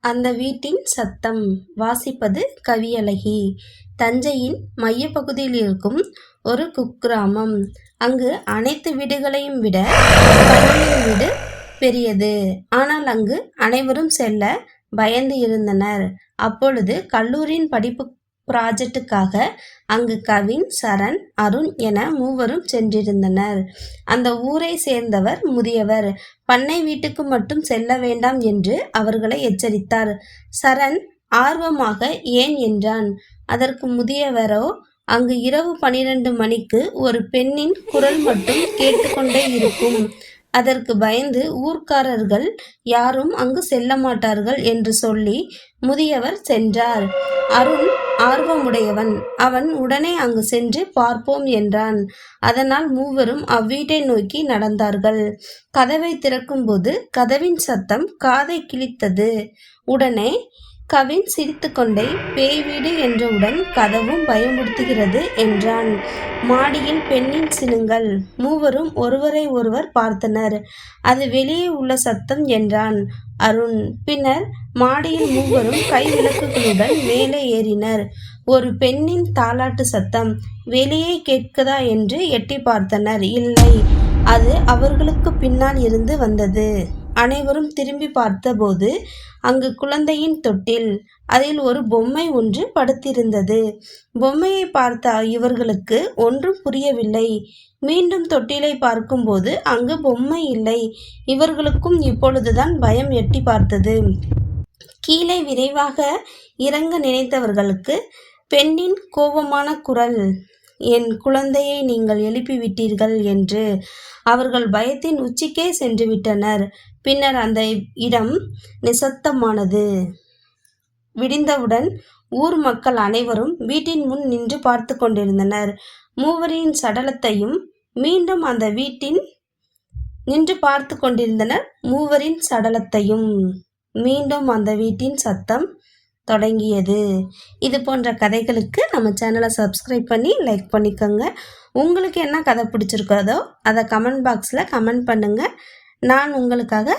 அந்த வீட்டின் சத்தம். வாசிப்பது கவியழகி. தஞ்சையின் மையப்பகுதியில் இருக்கும் ஒரு குக்கிராமம். அங்கு அனைத்து வீடுகளையும் விட வீடு பெரியது. ஆனால் அங்கு அனைவரும் செல்ல பயந்து இருந்தனர். அப்பொழுது கல்லூரியின் படிப்பு ப்ராஜெக்டுக்காக அங்கு கவின் சரண் அருண் என மூவரும் சென்றிருந்தனர். அந்த ஊரை சேர்ந்தவர் முதியவர். பண்ணை வீட்டுக்கு மட்டும் செல்ல வேண்டாம் என்று அவர்களை எச்சரித்தார். சரண் ஆர்வமாக ஏன் என்றான். அதற்கு முதியவரோ அங்கு இரவு பனிரெண்டு மணிக்கு ஒரு பெண்ணின் குரல் மட்டும் கேட்டுக்கொண்டே இருக்கும். அதற்கு பயந்து ஊர்க்காரர்கள் யாரும் அங்கு செல்ல மாட்டார்கள் என்று சொல்லி முதியவர் சென்றார். அருண் ஆர்வமுடையவன். அவன் உடனே அங்கு சென்று பார்ப்போம் என்றான். அதனால் மூவரும் அவ்வீட்டை நோக்கி நடந்தார்கள். கதவை திறக்கும்போது கதவின் சத்தம் காதை கிழித்தது. உடனே கவின் சிரித்துக்கொண்டே பேய் வீடு என்றவுடன் கதவும் பயமுறுத்துகிறது என்றான். மாடியில் பெண்ணின் சினுங்கள். மூவரும் ஒருவரை ஒருவர் பார்த்தனர். அது வெளியே உள்ள சத்தம் என்றான் அருண். பின்னர் மாடியில் மூவரும் கை விளக்குகளுடன் மேலே ஏறினர். ஒரு பெண்ணின் தாலாட்டு சத்தம். வெளியே கேட்குதா? என்று எட்டி பார்த்தனர். இல்லை. அது அவர்களுக்கு பின்னால் இருந்து வந்தது. அனைவரும் திரும்பி பார்த்தபோது அங்கு குழந்தையின் தொட்டில் அதில் ஒரு பொம்மை ஒன்று படுத்திருந்தது. பொம்மையை பார்த்த இவர்களுக்கு ஒன்றும் புரியவில்லை. மீண்டும் தொட்டிலை பார்க்கும்போது அங்கு பொம்மை இல்லை. இவர்களுக்கும் இப்பொழுதுதான் பயம் எட்டி பார்த்தது. கீழே விரைவாக இறங்க நினைத்தவர்களுக்கு பெண்ணின் கோபமான குரல் என் குழந்தையை நீங்கள் எழுப்பிவிட்டீர்கள் என்று அவர்கள் பயத்தின் உச்சிக்கே சென்று விட்டனர் பின்னர் அந்த இடம் நிசத்தமானது விடிந்தவுடன் ஊர் மக்கள் அனைவரும் வீட்டின் முன் நின்று பார்த்து கொண்டிருந்தனர். மூவரின் சடலத்தையும் மீண்டும் அந்த வீட்டின் நின்று பார்த்து கொண்டிருந்தனர் மூவரின் சடலத்தையும். மீண்டும் அந்த வீட்டின் சத்தம் தொடங்கியது. இது போன்ற கதைகளுக்கு நம்ம சேனலை சப்ஸ்கிரைப் பண்ணி லைக் பண்ணிக்கோங்க. உங்களுக்கு என்ன கதை பிடிச்சிருக்கிறதோ அதை கமெண்ட் பாக்ஸில் கமெண்ட் பண்ணுங்கள் நான் உங்களுக்காக